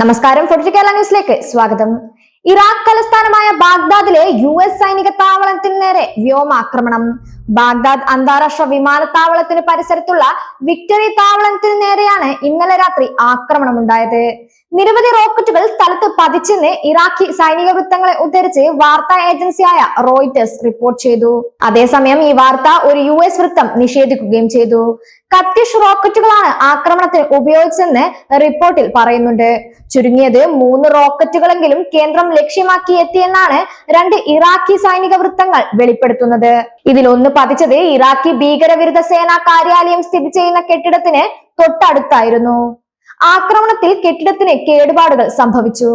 നമസ്കാരം. ഫോർട്ടി കേരള ന്യൂസിലേക്ക് സ്വാഗതം. ഇറാഖ് തലസ്ഥാനമായ ബാഗ്ദാദിലെ യു എസ് സൈനിക താവളത്തിന് നേരെ വ്യോമാക്രമണം. ബാഗ്ദാദ് അന്താരാഷ്ട്ര വിമാനത്താവളത്തിന് പരിസരത്തുള്ള വിക്ടറി താവളത്തിന് നേരെയാണ് ഇന്നലെ രാത്രി ആക്രമണം ഉണ്ടായത് നിരവധി റോക്കറ്റുകൾ സ്ഥലത്ത് പതിച്ചെന്ന് ഇറാഖി സൈനിക വൃത്തങ്ങളെ ഉദ്ധരിച്ച് വാർത്താ ഏജൻസിയായ റോയിറ്റേഴ്സ് റിപ്പോർട്ട് ചെയ്തു. അതേസമയം ഈ വാർത്ത ഒരു യു എസ് വൃത്തം നിഷേധിക്കുകയും ചെയ്തു. കത്തിഷ് റോക്കറ്റുകളാണ് ആക്രമണത്തിന് ഉപയോഗിച്ചെന്ന് റിപ്പോർട്ടിൽ പറയുന്നുണ്ട്. ചുരുങ്ങിയത് മൂന്ന് റോക്കറ്റുകളെങ്കിലും കേന്ദ്രം ലക്ഷ്യമാക്കി എത്തിയെന്നാണ് രണ്ട് ഇറാഖി സൈനിക വൃത്തങ്ങൾ വെളിപ്പെടുത്തുന്നത്. ഇതിൽ ഒന്ന് പതിച്ചത് ഇറാഖി ഭീകരവിരുദ്ധ സേനാ കാര്യാലയം സ്ഥിതി ചെയ്യുന്ന കെട്ടിടത്തിന് തൊട്ടടുത്തായിരുന്നു. ആക്രമണത്തിൽ കെട്ടിടത്തിന് കേടുപാടുകൾ സംഭവിച്ചു.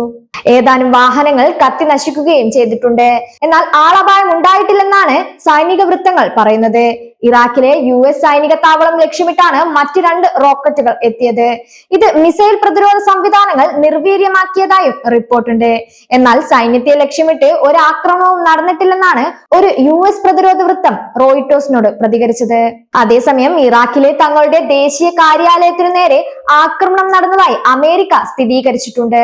ഏതാനും വാഹനങ്ങൾ കത്തി നശിക്കുകയും ചെയ്തിട്ടുണ്ട്. എന്നാൽ ആളപായം ഉണ്ടായിട്ടില്ലെന്നാണ് സൈനിക വൃത്തങ്ങൾ പറയുന്നത്. ഇറാഖിലെ യു എസ് സൈനിക താവളം ലക്ഷ്യമിട്ടാണ് മറ്റ് രണ്ട് റോക്കറ്റുകൾ എത്തിയത്. ഇത് മിസൈൽ പ്രതിരോധ സംവിധാനങ്ങൾ നിർവീര്യമാക്കിയതായും റിപ്പോർട്ടുണ്ട്. എന്നാൽ സൈന്യത്തെ ലക്ഷ്യമിട്ട് ഒരു ആക്രമണവും നടന്നിട്ടില്ലെന്നാണ് ഒരു യു എസ് പ്രതിരോധ വൃത്തം റോയിട്ടോസിനോട് പ്രതികരിച്ചത്. അതേസമയം ഇറാഖിലെ തങ്ങളുടെ ദേശീയ കാര്യാലയത്തിനു നേരെ ആക്രമണം നടന്നതായി അമേരിക്ക സ്ഥിരീകരിച്ചിട്ടുണ്ട്.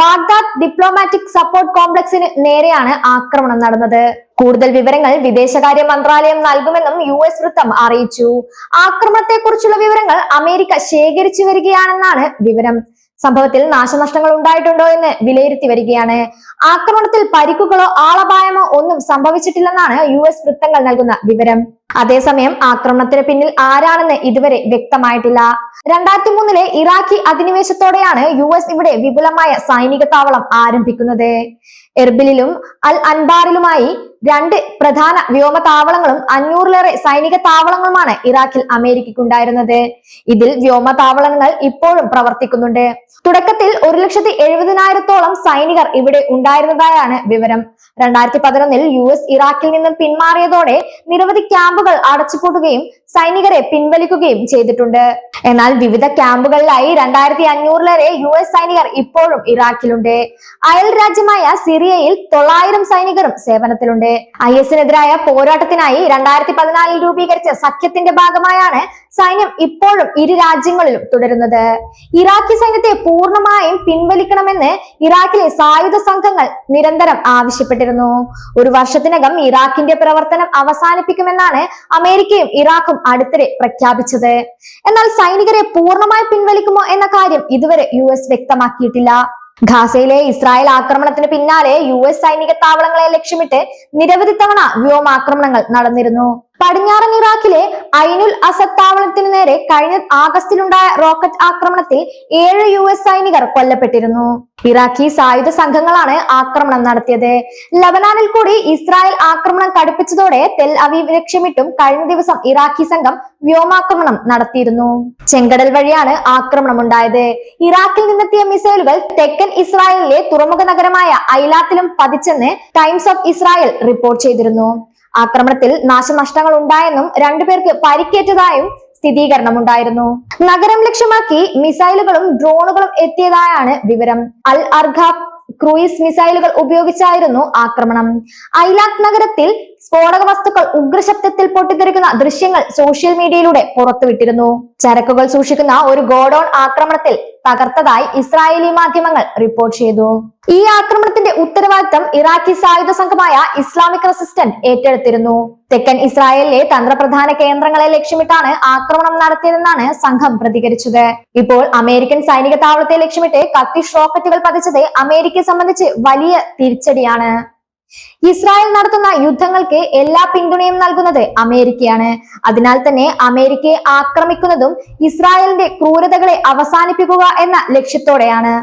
ബാഗ്ദാദ് ഡിപ്ലോമാറ്റിക് സപ്പോർട്ട് കോംപ്ലക്സിന് നേരെയാണ് ആക്രമണം നടന്നത്. കൂടുതൽ വിവരങ്ങൾ വിദേശകാര്യ മന്ത്രാലയം നൽകുമെന്നും യു വൃത്തം അറിയിച്ചു. ആക്രമണത്തെക്കുറിച്ചുള്ള വിവരങ്ങൾ അമേരിക്ക ശേഖരിച്ചു വരികയാണെന്നാണ് വിവരം. സംഭവത്തിൽ നാശനഷ്ടങ്ങൾ ഉണ്ടായിട്ടുണ്ടോ എന്ന് വിലയിരുത്തി വരികയാണ്. ആക്രമണത്തിൽ പരിക്കുകളോ ആളപായമോ ഒന്നും സംഭവിച്ചിട്ടില്ലെന്നാണ് യു എസ് വൃത്തങ്ങൾ നൽകുന്ന വിവരം. അതേസമയം ആക്രമണത്തിന് പിന്നിൽ ആരാണെന്ന് ഇതുവരെ വ്യക്തമായിട്ടില്ല. രണ്ടായിരത്തി മൂന്നിലെ ഇറാഖി അധിനിവേശത്തോടെയാണ് യു എസ് ഇവിടെ വിപുലമായ സൈനിക താവളം ആരംഭിക്കുന്നത്. എർബിലിലും അൽ അൻബാറിലുമായി രണ്ട് പ്രധാന വ്യോമ താവളങ്ങളും അഞ്ഞൂറിലേറെ സൈനിക താവളങ്ങളുമാണ് ഇറാഖിൽ അമേരിക്കയ്ക്കുണ്ടായിരുന്നത്. ഇതിൽ വ്യോമ താവളങ്ങൾ ഇപ്പോഴും പ്രവർത്തിക്കുന്നുണ്ട്. തുടക്കത്തിൽ ഒരു ലക്ഷത്തി എഴുപതിനായിരത്തോളം സൈനികർ ഇവിടെ ഉണ്ടായിരുന്നതായാണ് വിവരം. രണ്ടായിരത്തി പതിനൊന്നിൽ യു എസ് ഇറാഖിൽ നിന്നും പിന്മാറിയതോടെ നിരവധി ക്യാമ്പുകൾ അടച്ചുപൂട്ടുകയും സൈനികരെ പിൻവലിക്കുകയും ചെയ്തിട്ടുണ്ട്. എന്നാൽ വിവിധ ക്യാമ്പുകളിലായി രണ്ടായിരത്തി അഞ്ഞൂറിലേറെ യു എസ് സൈനികർ ഇപ്പോഴും ഇറാഖിലുണ്ട്. അയൽ രാജ്യമായ സിറിയയിൽ തൊള്ളായിരം സൈനികരും സേവനത്തിലുണ്ട്. ഐ എസിനെതിരായ പോരാട്ടത്തിനായി രണ്ടായിരത്തി പതിനാലിൽ രൂപീകരിച്ച സഖ്യത്തിന്റെ ഭാഗമായാണ് സൈന്യം ഇപ്പോഴും ഇരു രാജ്യങ്ങളിലും തുടരുന്നത്. ഇറാഖി സൈന്യത്തെ പൂർണമായും പിൻവലിക്കണമെന്ന് ഇറാഖിലെ സായുധ സംഘങ്ങൾ നിരന്തരം ആവശ്യപ്പെട്ടിരുന്നു. ഒരു വർഷത്തിനകം ഇറാഖിന്റെ പ്രവർത്തനം അവസാനിപ്പിക്കുമെന്നാണ് അമേരിക്കയും ഇറാഖും അടുത്തിടെ പ്രഖ്യാപിച്ചത്. എന്നാൽ സൈനികരെ പൂർണമായി പിൻവലിക്കുമോ എന്ന കാര്യം ഇതുവരെ യു വ്യക്തമാക്കിയിട്ടില്ല. ഖാസയിലെ ഇസ്രായേൽ ആക്രമണത്തിന് പിന്നാലെ യു എസ് സൈനിക താവളങ്ങളെ ലക്ഷ്യമിട്ട് നിരവധി തവണ വ്യോമാക്രമണങ്ങൾ നടന്നിരുന്നു. പടിഞ്ഞാറൻ ഇറാഖിലെ ഐനുൽ അസദ് താവളത്തിനു നേരെ കഴിഞ്ഞ ആഗസ്റ്റിലുണ്ടായ റോക്കറ്റ് ആക്രമണത്തിൽ ഏഴ് യു എസ് സൈനികർ കൊല്ലപ്പെട്ടിരുന്നു. ഇറാഖി സായുധ സംഘങ്ങളാണ് ആക്രമണം നടത്തിയത്. ലബനാനിൽ കൂടി ഇസ്രായേൽ ആക്രമണം കടുപ്പിച്ചതോടെ തെൽ അവീവ് ലക്ഷ്യമിട്ടും കഴിഞ്ഞ ദിവസം ഇറാഖി സംഘം വ്യോമാക്രമണം നടത്തിയിരുന്നു. ചെങ്കടൽ വഴിയാണ് ആക്രമണം ഉണ്ടായത് ഇറാഖിൽ നിന്നെത്തിയ മിസൈലുകൾ തെക്കൻ ഇസ്രായേലിലെ തുറമുഖ നഗരമായ ഐലാത്തിലും പതിച്ചെന്ന് ടൈംസ് ഓഫ് ഇസ്രായേൽ റിപ്പോർട്ട് ചെയ്തിരുന്നു. ആക്രമണത്തിൽ നാശനഷ്ടങ്ങൾ ഉണ്ടായെന്നും രണ്ടുപേർക്ക് പരിക്കേറ്റതായും സ്ഥിരീകരണം ഉണ്ടായിരുന്നു നഗരം ലക്ഷ്യമാക്കി മിസൈലുകളും ഡ്രോണുകളും എത്തിയതായാണ് വിവരം. അൽ അർഖാബ് ക്രൂയിസ് മിസൈലുകൾ ഉപയോഗിച്ചായിരുന്നു ആക്രമണം. ഐലാക് നഗരത്തിൽ സ്ഫോടക വസ്തുക്കൾ ഉഗ്രശബ്ദത്തിൽ പൊട്ടിത്തെറിക്കുന്ന ദൃശ്യങ്ങൾ സോഷ്യൽ മീഡിയയിലൂടെ പുറത്തുവിട്ടിരുന്നു. ചരക്കുകൾ സൂക്ഷിക്കുന്ന ഒരു ഗോഡൌൺ ആക്രമണത്തിൽ തകർത്തതായി ഇസ്രായേലി മാധ്യമങ്ങൾ റിപ്പോർട്ട് ചെയ്തു. ഈ ആക്രമണത്തിന്റെ ഉത്തരവാദിത്തം ഇറാഖി സായുധ സംഘമായ ഇസ്ലാമിക് റെസിസ്റ്റന്റ് ഏറ്റെടുത്തിരുന്നു. തെക്കൻ ഇസ്രായേലിലെ തന്ത്രപ്രധാന കേന്ദ്രങ്ങളെ ലക്ഷ്യമിട്ടാണ് ആക്രമണം നടത്തിയതെന്നാണ് സംഘം പ്രതികരിച്ചത്. ഇപ്പോൾ അമേരിക്കൻ സൈനിക താവളത്തെ ലക്ഷ്യമിട്ട് കത്തിഷ് റോക്കറ്റുകൾ പതിച്ചത് അമേരിക്കയെ സംബന്ധിച്ച് വലിയ തിരിച്ചടിയാണ്. ഇസ്രായേൽ നടത്തുന്ന യുദ്ധങ്ങൾക്ക് എല്ലാ പിന്തുണയും നൽകുന്നത് അമേരിക്കയാണ്. അതിനാൽ തന്നെ അമേരിക്കയെ ആക്രമിക്കുന്നതും ഇസ്രായേലിന്റെ ക്രൂരതകളെ അവസാനിപ്പിക്കുക എന്ന ലക്ഷ്യത്തോടെയാണ്.